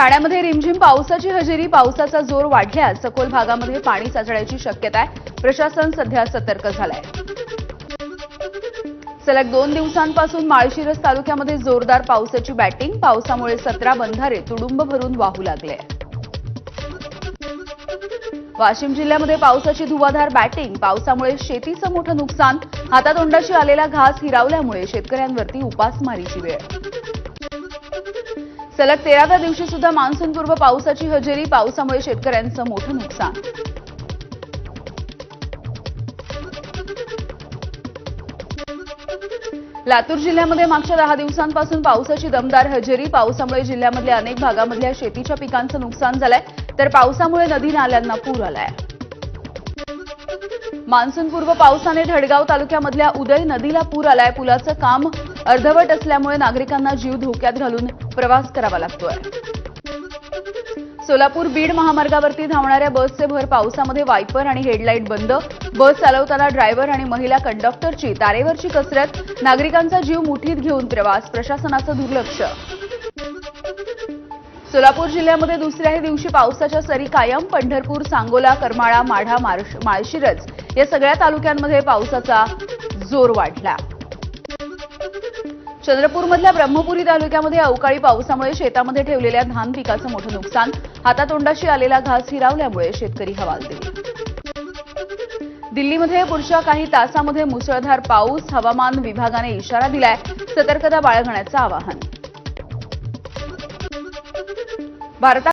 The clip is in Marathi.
ठाण्यामध्ये रिमझिम पावसाची हजेरी पावसाचा जोर वाढल्यास सखोल भागामध्ये पाणी साचण्याची शक्यता आहे. प्रशासन सध्या सतर्क झालंय. सलग दोन दिवसांपासून माळशिरस तालुक्यामध्ये जोरदार पावसाची बॅटिंग पावसामुळे सतरा बंधारे तुडुंब भरून वाहू लागले. वाशिम जिल्ह्यामध्ये पावसाची धुवाधार बॅटिंग पावसामुळे शेतीचं मोठं नुकसान हातातोंडाशी आलेला घास हिरावल्यामुळे शेतकऱ्यांवरती उपासमारीची वेळ. सलग तेराव्या दिवशी सुद्धा मान्सूनपूर्व पावसाची हजेरी पावसामुळे शेतकऱ्यांचं मोठं नुकसान. लातूर जिल्ह्यामध्ये मागच्या दहा दिवसांपासून पावसाची दमदार हजेरी पावसामुळे जिल्ह्यामधल्या अनेक भागामधल्या शेतीच्या पिकांचं नुकसान झालंय तर पावसामुळे नदी नाल्यांना पूर आलाय. मान्सूनपूर्व पावसाने धडगाव तालुक्यामधल्या उदय नदीला पूर आलाय. पुलाचं काम अर्धवट असल्यामुळे नागरिकांना जीव धोक्यात घालून प्रवास करावा लागतोय. सोलापूर बीड महामार्गावरती धावणाऱ्या बसचे भर पावसामध्ये वायपर आणि हेडलाईट बंद. बस चालवताना ड्रायव्हर आणि महिला कंडक्टरची तारेवरची कसरत. नागरिकांचा जीव मुठीत घेऊन प्रवास प्रशासनाचं दुर्लक्ष. सोलापूर जिल्ह्यामध्ये दुसऱ्याही दिवशी पावसाच्या सरी कायम. पंढरपूर सांगोला करमाळा माढा माळशिरज या सगळ्या तालुक्यांमध्ये पावसाचा जोर वाढला. चंद्रपूरमधल्या ब्रह्मपुरी तालुक्यामध्ये अवकाळी पावसामुळे शेतामध्ये ठेवलेल्या धान पिकाचं मोठं नुकसान. हातातोंडाशी आलेला घास हिरावल्यामुळे शेतकरी हवालदिल. दिल्लीमध्ये पुढच्या काही तासामध्ये मुसळधार पाऊस हवामान विभागाने इशारा दिलाय. सतर्कता बाळगण्याचं आवाहन. भारता